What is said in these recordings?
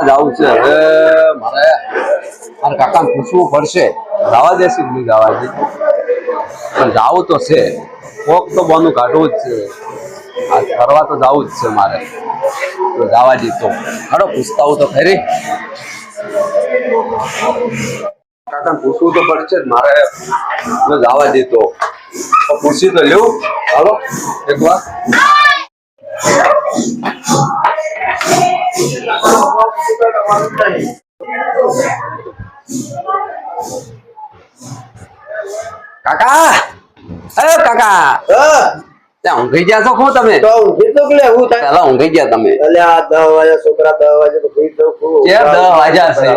ફરવા જવું છે. હવે મારે મારા કાકાને પૂછવું પડશે. જવા દેશે નહીં જવા દે પણ જવું તો છે. કોક તો બોનું કાઢવું જ છે. આ ફરવા તો જવું જ છે મારે. તો જવા દીધો હાડો પૂછતા તો ખરી. કાકાને પૂછવું તો પડશે જ મારે. જવા તો. પૂછી તો લેવું હાલો, એક વાર. કાકા! અરે કાકા! ત્યાં ઊંઘી ગયા છો શું તમે? તો ઊંઘી તો કે હું પેલા ઊંઘી ગયા તમે. એટલે આ દસ વાગ્યા છોકરા દસ વાગે તો ભઈ દઉં કે દસ વાગ્યા છે?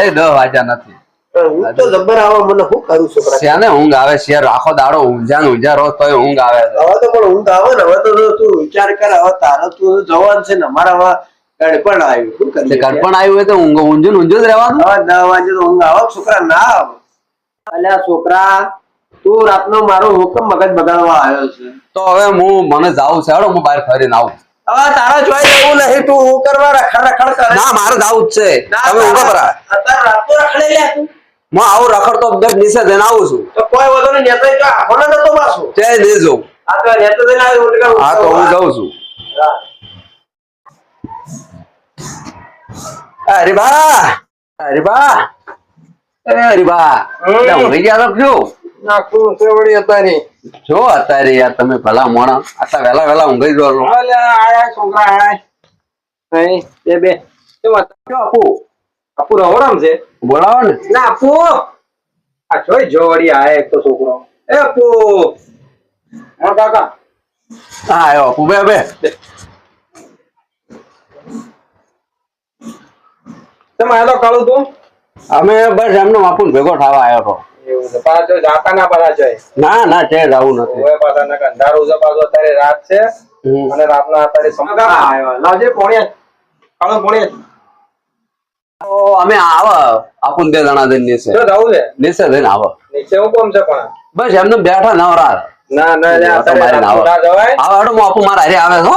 એ દસ વાગ્યા નથી. હું તો જબર આવે મને શું કરું છોકરા? શેને ઊંઘ આવે? છે આખો દાડો ઊંઝા ઊંઝા રોજ તોય ઊંઘ આવે હવે તો પણ ઊંઘ આવે ને હવે તો તું વિચાર કર હવે તારો તું જવાન છે ને અમારા ગડપણ આવ્યું શું કરીએ ઘડપણ આવ્યું હોય તો ઊંઘ ઊંઝું ઊંઝું જ રહેવાનું. હવે દસ વાગે તો ઊંઘ આવો છોકરા ના આવે. અલ્યા છોકરા તું રાતનો મારો હુકમ મગજ બગાડવા આવ્યો છે. તો હવે હું મને જાવું છે હેડો હું બહાર ફરીને આવું. હવે તારા જોઈ જવું નહીં તું હું કરવા રખડ રખડ કરે ના મારે જાવું જ છે. તમે ઊંઘો પરા. અત્યારે રાતનો રખડે લે તું. હું આવું રખડતો દસ નીચે જઈને આવું છું. તો કોઈ વધુ નહીં નેતા તો આખો નતો પાછો. તે જોઉં આ તો નેતા જઈને આવ્યો હા તો હું જાઉં. છું. અરે બા અરે બા અરે બા ઊંઘી ગયા શું? નાખું સેવડી અત્યારે જો અત્યારે યાર તમે ભલા મોણા. આટલા વહેલા વહેલા ઊંઘી જો છો. અલે આયા છોકરા આયા. નહીં બે બે. આપુ? છે. બોલાવો ને. ના આપુ. આ જોઈ જોડી આયા એક તો છોકરો. એ આપુ. હા કાકા. હા આવ્યો બે. બે. તમે આ તો કાળું તું? અમે બસ એમનો આપું ભેગો થવા આવ્યો હતો. એવું છે. પાછો જાતા ના પાછા છે ના ના તે જવું નથી. ઓય પાછા ના અંધારું છે પાછો. અત્યારે રાત છે. અને રાતના અત્યારે સમકા આવ્યો. લાવજે પોણે કાળું પોણે અમે આવો આપું બે જણા જઈને નીચે. છે. નીચે જઈને આવો. નીચે હું કોમ છે પણ? બસ એમને બેઠા નવરા ના ના આવો. આવો મારા આવે છો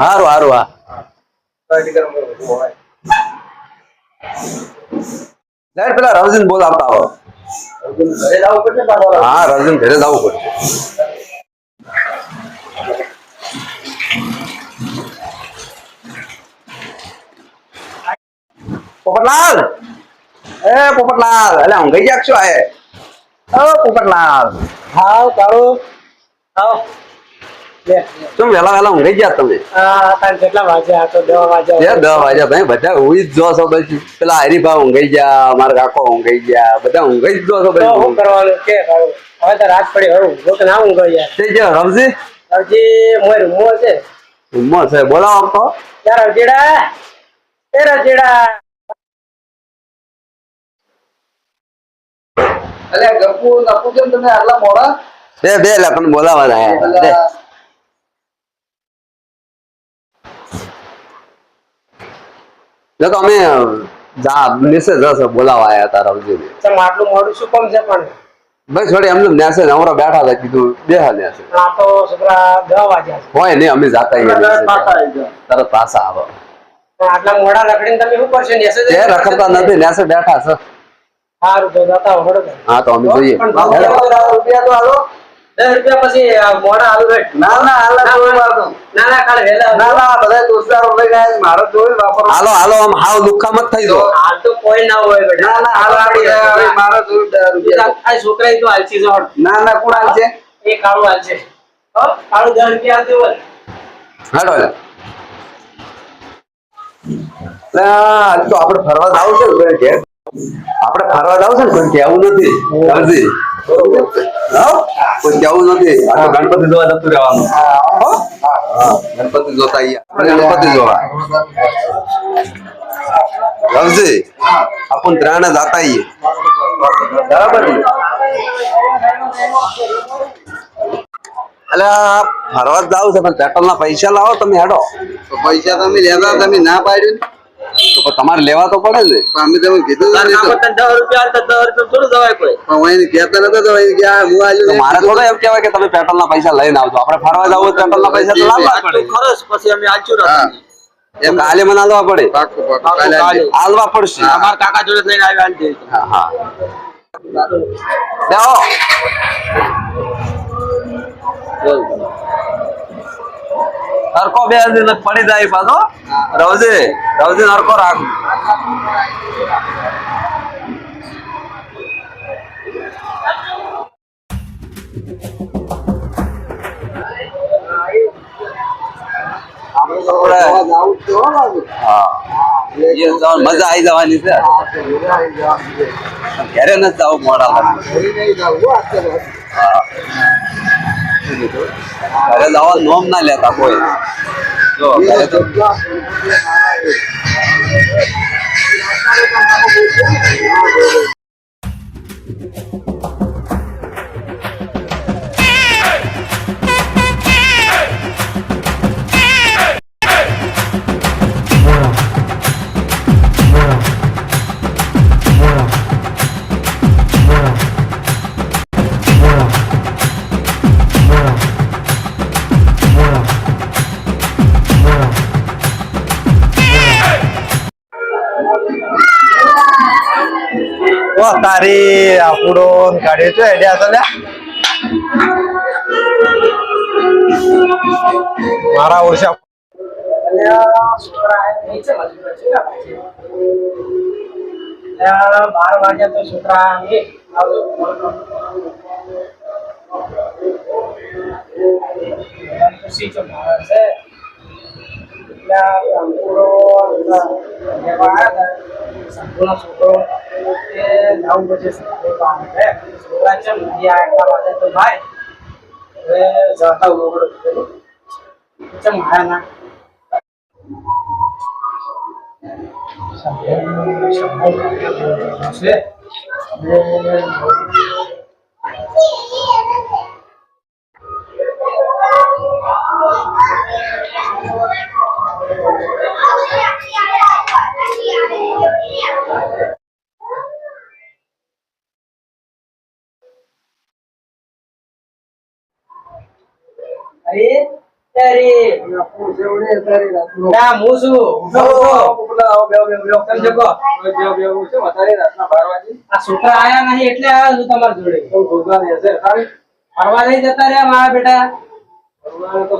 હા, આવું. પેલા રવજીને આવો જવું પડશે પાછો. હા. રવજીને ઘરે જવું પડશે પોપટલાલ! એ પોપટલાલ અલે ઊંઘી ગયા છો આયે ઓ પોપટલાલ. હાવ કાળું. લે. શું વેલા વેલા ઊંઘી ગયા તમે? કેટલા વાગ્યા? તો દસ વાગ્યા. દસ વાગ્યા ભાઈ બધા ઊંઘી જ જો છો પછી પેલા હરીભા ઊંઘી ગયા મારા કાકો ઊંઘી ગયા બધા ઊંઘી જ જો છો તો શું કરવાનું? કે? હવે તો રાત પડી હવે ઊંઘો કે ના ઊંઘો યાર. તે જે રમજી? હજી મોય રૂમો છે. ઊંઘમાં છે બોલાવો તો. યાર રજીડા એ રજીડા અલે ગપુ નપુ કેમ તમે આટલા મોડા? બે બે લે પણ બોલાવા જાય બે. તો અમે જા નીચે જશો બોલાવા આયા હતા રવજીને ચમ આટલું મોડું શું કામ છે પણ? ભાઈ છોડે એમને નેસે નવરો બેઠા હતા કીધું બે હા નેસે આ તો છોકરા 10 વાગ્યા હોય ને અમે જાતા આવીએ. તરત પાછા આવો. આટલા મોડા રખડીને તમે શું કરશો? નેસે તે રખડતા નથી. નેસે બેઠા છે. સારું તો જતા હો, હા તો અમે જોઈએ રૂપિયા તો હાલો. દસ રૂપિયા પછી મોડા રેટ. ના ના ના. ના ના કાલે વહેલા ના ના બધા દોસ્તારો લઈ ગયા મારે જોઈ વાપરવા હાલો હાલો આમ હાવ લુખ્ખા મત થઈ જો હાલ તો કોઈ ના હોય બેટા. ના ના હાલ આપણે હવે મારે રૂપિયા આ છોકરા તો ના ના કોણ છે એ કાળું હાલશે. હો, કાળું રૂપિયા આપજો બોલ. લે, તો આપણે ફરવા જાવ છે ઘેર આપણે ફરવા જાવ ને, કોઈ કેવું નથી. રવજી. કોઈ કેવું નથી. ગણપતિ જોવા જતું રહેવાનું. ગણપતિ જોતા અહીંયા ગણપતિ જોવા. આપણ ત્રણે જાતા બરાબર એટલે ફરવા જ જાવ છે, પણ પેટ્રોલ ના પૈસા લાવો તમે હેડો. પૈસા તમે લેતા તમે ના પાડ્યું તો તમારે લેવા તો પડે ને. અમે તમે કીધું દસ રૂપિયા દસ રૂપિયા થોડું દવાય કોઈ. પણ કહેતા નતો તો એને હું આલ્યું મારે થોડો એમ કહેવાય કે તમે પેટ્રોલ ના પૈસા લઈને આવજો. આપણે ફરવા જવું પેટ્રોલ ના પૈસા તો લાવવા પડે. ખરસ પછી અમે આજુ એમ કાલે મને હાલવા પડે. હાલવા પડશે. અમારા કાકા જોડે લઈને આવ્યા હાલ હા હા. બેહો. હરકો બે પડી જાય પાછો. રવજે રવજે હરકો રાખ. મજા આવી જવાની છે. ઘરે નથી જવું મોડા હો. અત્યારે. હા ઘરે જવા નોમ ના લેતા કોઈ જો ઘરે તો ઓ તારી આપણો ગાડી તો હેડ્યા છે લ્યા. મારા ઓછા બાર વાગ્યા તો છોકરા એ પછી મારે છે એટલે અંકુરો લેવા આવ્યા હતા સંપૂર્ણ છોકરો એ જવું પછી સંપૂર્ણ કામ છે છોકરા છે ગયા એટલા માટે તો ભાઈ હવે જતા ઉગડો ચમ માયા ના છે અરે તારી હું જેવડે અત્યારે રાતનો ના હું છોકરા આયા નહીં એટલે આવ્યા છું તમારી જોડે? ફરવા નહીં જતા રહ્યા મારા બેટા.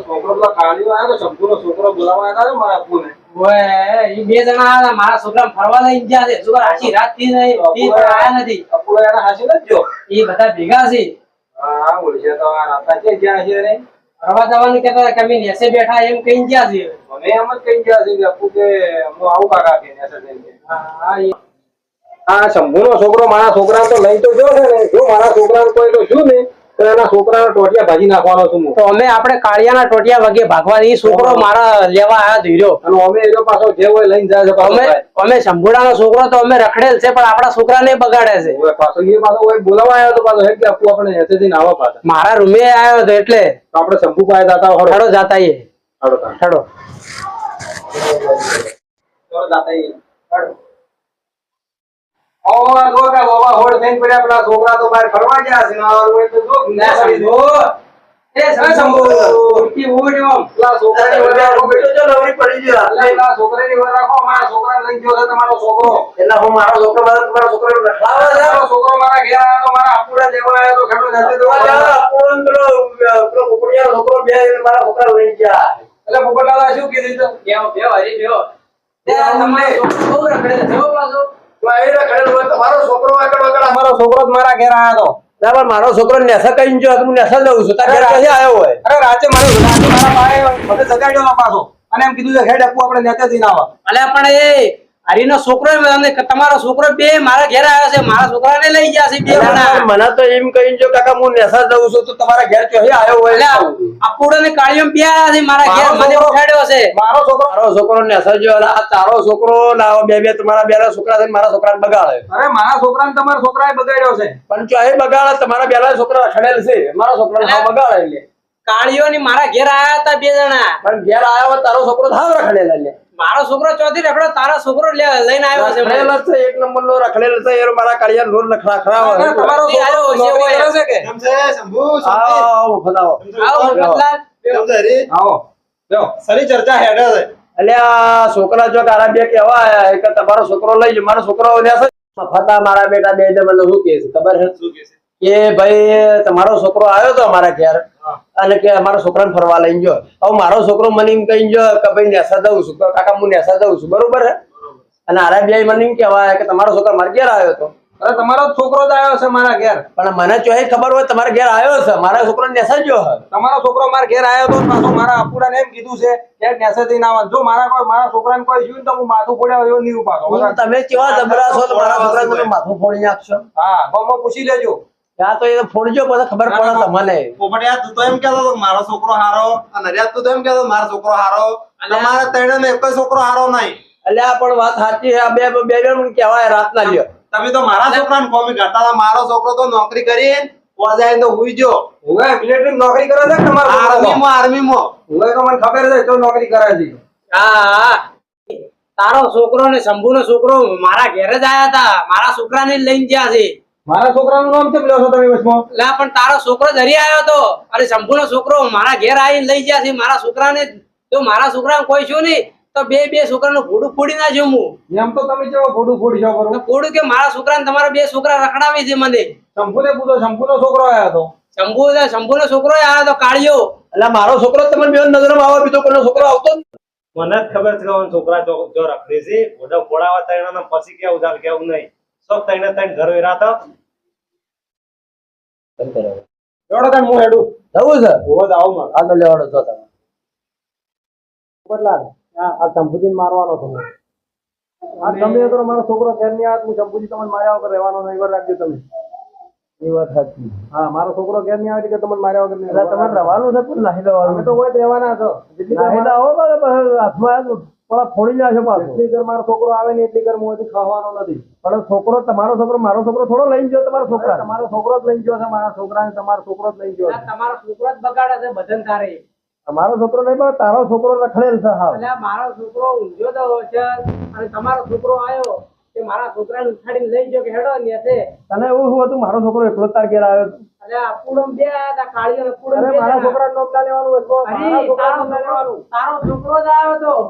છોકરો કાળીઓ આવ્યો તો શંભુનો છોકરો બોલાવવા આવ્યા મારા અપ્પુને. ઓય બે જણા મારા છોકરા ફરવા લઈ ગયા છે. છોકરા આખી રાતથી નહીં. થી આયા નથી. અપ્પુએ એને હાંસી જો. એ બધા ભેગા છે. હા, ઓળશે તો આ રાતના ક્યાં ગયા છે રે? ફરવા જવાનું કેતા હતા કે અમે નેસે બેઠા એમ કઈ ગયા છે. અમે એમ જ કહી ગયા છે કે અપ્પુ કે હું આવું કાકા કે નેસે જઈને. હા આ શંભુનો છોકરો મારા છોકરા તો લઈ તો જો ને. જો મારા છોકરા કોઈ તો શું ને? તો એના છોકરાને ટોટિયા ભાજી નાખવાનો છું તો અમે આપણે કાળિયાના ટોટિયા વગે ભાગવા છોકરો મારા લેવા આવ્યા ધીર્યો અને અમે એનો પાછો જે હોય લઈને જાય છે અમે. અમે શંભુડાનો છોકરો તો અમે રખડેલ છે પણ આપણા છોકરાને બગાડે છે. પાછો એ પાછો હોય બોલાવા આવ્યો તો પાછો આપણે જઈને આવા પાછા. મારા રૂમે આવ્યો હતો એટલે. તો આપણે શંભુ પાસે જાતા જાતા. જાતા ઈ. હોડ થઈને પડ્યા પેલા છોકરા તો બહાર ફરવા ગયા છે ને હોય તો જો ના શંભુ એ શંભુ ઉઠી ઉઠ એમ. પેલા છોકરાની વડે બેટો. જો નવરી પડી ગયો એટલે પેલા છોકરાની વડે રાખો મારા છોકરાને લઈ ગયો તમારો છોકરો. એટલે હું મારો છોકરો મારો તમારો છોકરો રખડાવે છે છોકરો મારા ઘેર આવ્યો તો મારા આપુડા લેવા આવ્યો તો ખેડૂત નથી તો પૂરણ પેલો પેલો કુકડિયાનો છોકરો બે મારા છોકરા લઈ ગયા. એટલે પોપટલાલા શું કીધું? તો હરી છોકરો રખડે છે. પાછો. તો એ રખડેલો હોય તો મારો છોકરો આગળ અમારો છોકરો જ મારા ઘેર આવ્યો ના પણ મારો છોકરો નેસા કઈ જો હું નેસા લઉં છું. તારે ક્યાંથી આવ્યો હોય? અરે રાતે મારે રાતે મારા ભાઈ મને જગાડ્યો ના પાછો. અને એમ કીધું છે હેડ આપવું આપણે નેતે જઈને આવા અલ્યા પણ એ હરીનો છોકરો તમારો છોકરો બે મારા ઘેર આવ્યો છે મારા છોકરાને લઈ ગયા છે બે મને તો એમ કહી જો કાકા હું નેસા જઉં છું તો તમારા ઘેર ચોહી આવ્યો હોય? આ આપુડો ને કાળિયો બે આવ્યા છે મારા ઘેર મને ઉઠાડ્યો છે. મારો છોકરો મારો છોકરો નેસા જો આ તારો છોકરો ના બે બે તમારા બેલા છોકરા છે મારા છોકરાને બગાડે. અરે મારા છોકરાને તમારા છોકરાએ બગાડ્યો છે. પણ ચોહે બગાડે તમારા બેલા છોકરા રખડેલ છે. મારા છોકરાને બગાડે એટલે. કાળિયો ની મારા ઘેર આવ્યા હતા બે જણા. પણ ઘેર આવ્યો તારો છોકરો ધાવ રખડેલા એટલે. મારો છોકરો ચોથી રખડો તારો છોકરો લઈને આવ્યો છે રખડેલો છે એક નંબર નો રખડેલો છે એ મારા કાળિયા રોડ લખડા ખરા તમારો છોકરો છે, નોકરી કરે છે કે? સમજે છે? શંભુ આવો ફલાવો આવો મફતલાલ. સમજે રે આવો. જો. સરી ચર્ચા હેડે છે. અલ્યા છોકરા જો તારા બે કેવા આયા એક તમારો છોકરો લઈ લો મારો છોકરો લેશે ફતા મારા બેટા બે મને શું કહે છે? ખબર છે શું કે છે? કે ભાઈ તમારો છોકરો આવ્યો તો અમારા ઘેર. અને કે મારા છોકરાને ફરવા લઈને હવે મારો છોકરો મને એમ કહી જો કે ભાઈ નેસા દઉં છું. કાકા હું નેસા દઉં છું. બરોબર હે? અને આરા મને એમ કહેવાય કે તમારો છોકરો મારા ઘેર આવ્યો હતો. અરે તમારો છોકરો જ આવ્યો છે મારા ઘેર. પણ મને ચોહી ખબર હોય તમારા ઘેર આવ્યો છે. મારા છોકરો નેસા ગયો તમારો છોકરો મારા ઘેર આવ્યો તો પાછો મારા અપુડાને એમ કીધું છે કે નેસે જઈને આવવાનું જો મારા કોઈ મારા છોકરાને કોઈ જોયું ને તો હું માથું ફોડ્યા એવો નહીં ઉપાડો તમે કેવા જબરા છો? મારા છોકરાને માથું ફોડી નાખશો? હા ગામમાં પૂછી લેજો. ત્યાં તો એ તો ફોડજો પછી ખબર પડે તમને. પોપટિયા તું તો એમ કહેતો હતો મારો છોકરો હારો. અને નરિયાદ તું તો એમ કહેતો મારો છોકરો હારો. તમારા ત્રણે એક છોકરો હારો નહીં. અલ્યા પણ વાત સાચી છે. આ બે બે બે મને કહેવાય રાતના લ્યો. તમે તો મારા છોકરાને કોમી કરતા મારો છોકરો તો નોકરી કરી જાય તો હુઈ જો મિલિટરી નોકરી કરે છે આર્મી તમારો આર્મી માં આર્મીમાં આર્મીમાં હું તો મને ખબર છે તો નોકરી કરે છે. હા. તારો છોકરો ને શંભુ નો છોકરો મારા ઘેરે જ આયા હતા. મારા છોકરાને જ લઈને ગયા છે. મારા છોકરાનું નામ કેમ લ્યો છો તમે વચમાં? લા પણ તારો છોકરો ધરી આવ્યો તો. અને સંપૂર્ણ છોકરો મારા ઘેર આવીને લઈ ગયા છે. મારા છોકરાને જો મારા છોકરાને કોઈ શું નહીં તો બે બે છોકરાનું ભૂડું ફોડી નાખ્યું હું. એમ તો તમે કેવો ફોડું ફોડી છો કરો ફોડું કે મારા છોકરાને તમારા બે છોકરા રખડાવે છે મને? શંભુને પૂછો શંભુનો છોકરો આવ્યો હતો શંભુ સંપૂર્ણ નો છોકરો આવ્યો તો કાળિયો. એટલે મારો છોકરો તમને બે નજરમાં આવે બીજો કોઈનો છોકરો આવતો મને જ ખબર છે છોકરા જો રખડી છે બધા ફોડાવા તૈણા પછી કેવું ચાલ કેવું નહીં. સબ તૈણે તૈણ ઘરે રાતો જોડો તાણ હું હેડું. જવું છે? હોવો જ આવું આ તો લેવાનો છો તમે. બદલા આ શંભુજીને મારવાનો તમે આ તમે તો મારો છોકરો ઘેરની આત હું શંભુજી તમને માર્યા વગર રહેવાનો નહીં રાખજો તમે. એ વાત સાચી. હા મારો છોકરો ઘેર નહીં આવે કે તમને માર્યા વગર નહીં તમારે રહેવાનું. છે પણ નાહી અમે તો હોય રહેવાના છો. જેટલી હાથમાં પણ ફોડી જશે પાછો. જેટલી ઘર મારો છોકરો આવે ને એટલી ઘર હું ખાવાનો નથી. પણ છોકરો તમારો છોકરો મારો છોકરો થોડો લઈને ગયો તમારો છોકરા તમારો છોકરો જ લઈ ગયો છે મારા છોકરાને તમારો છોકરો જ લઈ ગયો તમારો છોકરો જ બગાડે છે ભજન તારે. તમારો છોકરો નહીં પણ તારો છોકરો રખડેલ છે હા મારો છોકરો ઊંઘ્યો તો છે અને તમારો છોકરો આવ્યો કે મારા છોકરાને ઉઠાડીને લઈ ગયો કે હેડો ને તને એવું શું હતું? મારો છોકરો એકલો તાર ઘેર આવ્યો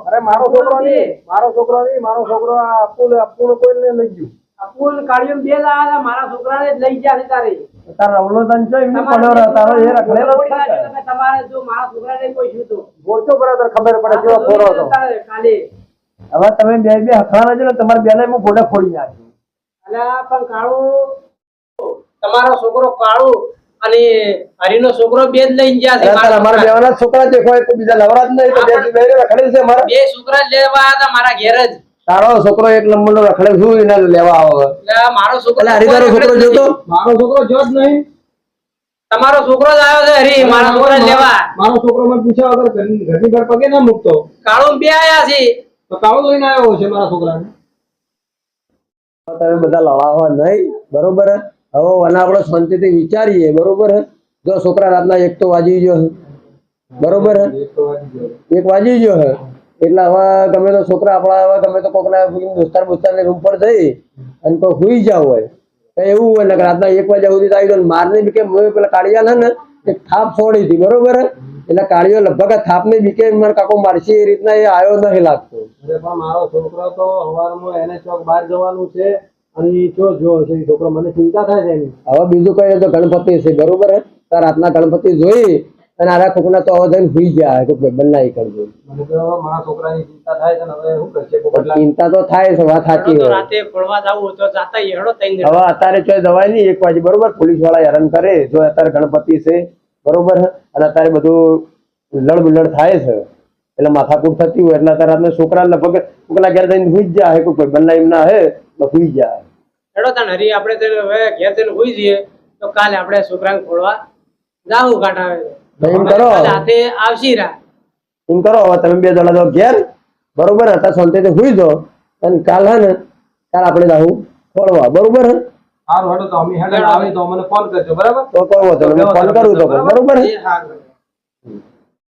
ને મારા ના ના છોકરો લઈ ગયું. છે તારે. તાર રવલો તન છે એમની પડ્યો તારો એ રખડેલો તમે તમારે જો મારા છોકરાને કોઈ શું તો. ખબર પડે કેવો તો હતો. કાલે હવે તમે બે બે છે ને તમારે બેને હું ફોટા ફોડી નાખ્યું અલ્યા પણ કાળું તમારો છોકરો કાળું અને હરીનો છોકરો બે જ લઈને ગયા છે અમારા બેવાના છોકરા દેખો એક બીજા નવરાત નહીં તો બે રખડેલ છે મારા બે છોકરા લેવા હતા મારા ઘેર જ. તારો છોકરો એક નંબર નો રખડે શું એને લેવા આવો મારો છોકરો હરિતારો છોકરો જોતો? મારો છોકરો જો જ નહીં. તમારો છોકરો જ આવ્યો છે હરી મારા છોકરા લેવા. મારો છોકરો મને પૂછ્યા વગર ઘરની ઘર પગે ના મૂકતો? કાળો બે આયા છે. તો કાળો લઈને આવ્યો છે મારા છોકરાને. તમે બધા લડાવવા નહીં બરોબર? હવે અને આપણે શાંતિથી વિચારીએ, બરોબર હે? જો છોકરા રાતના એક તો વાજી ગયો હે. બરોબર હે? એક વાજી ગયો હે. એટલે હવે ગમે તો છોકરા આપણા હવે ગમે તો કોકના દોસ્તાર બોસ્તાર રૂમ પર જઈ અને કોઈ સુઈ જાવ હોય. તો એવું હોય ને રાતના એક વાગ્યા સુધી તો આવી ગયો. મારને બી કેમ પેલા કાળિયા ને, એક થાપ છોડી હતી, બરોબર એટલે કાળીઓ લગભગ આ થાપને બીકે મને કાકો મારશે એ રીતના એ આવ્યો નથી લાગતો. પણ મારો છોકરો તો સવારમાં એને ચોક બહાર જવાનું છે. અને જો છે છોકરો મને ચિંતા થાય છે હવે બીજું કઈ તો ગણપતિ છે બરોબર હે? તાર રાતના ગણપતિ જોઈ અને આરા કોકના તો હવે જઈને હુઈ ગયા કે બનાવી કરજો મને તો મારા છોકરાની ચિંતા થાય છે હવે શું કરશે પણ ચિંતા તો થાય છે વાત સાચી તો રાતે ફળવા જવું તો જાતા હેડો તઈ હવે અત્યારે ચોય દવાઈ નહીં એક વાગે બરોબર પોલીસવાળા હેરાન કરે. જો અત્યારે ગણપતિ છે બરોબર અને અત્યારે બધું લડ બુલડ થાય છે. એટલે માથાકૂટ થતી હોય એટલે અત્યારે આપણે છોકરા લગભગ કોકના ઘેર જઈને જ જાય કોઈ બનાવી એમ ના હે તો હુઈ જાય હેડો તાન હરી આપણે તો હવે ઘેર જઈને હોઈ જઈએ તો કાલે આપણે છોકરાને ખોળવા જાવું તો એમ કરો. હાથે આવશી રા એમ કરો હવે તમે બે જણા જાઓ ઘેર બરોબર હતા શાંતિથી હોઈ જાઓ અને કાલ હે ને કાલ આપણે જાવું ખોળવા બરોબર હે? સારું હેડો તો અમે હેડો આવે તો મને ફોન કરજો બરાબર? તો કહો તો ફોન કરું તો બરોબર? હે? હારું.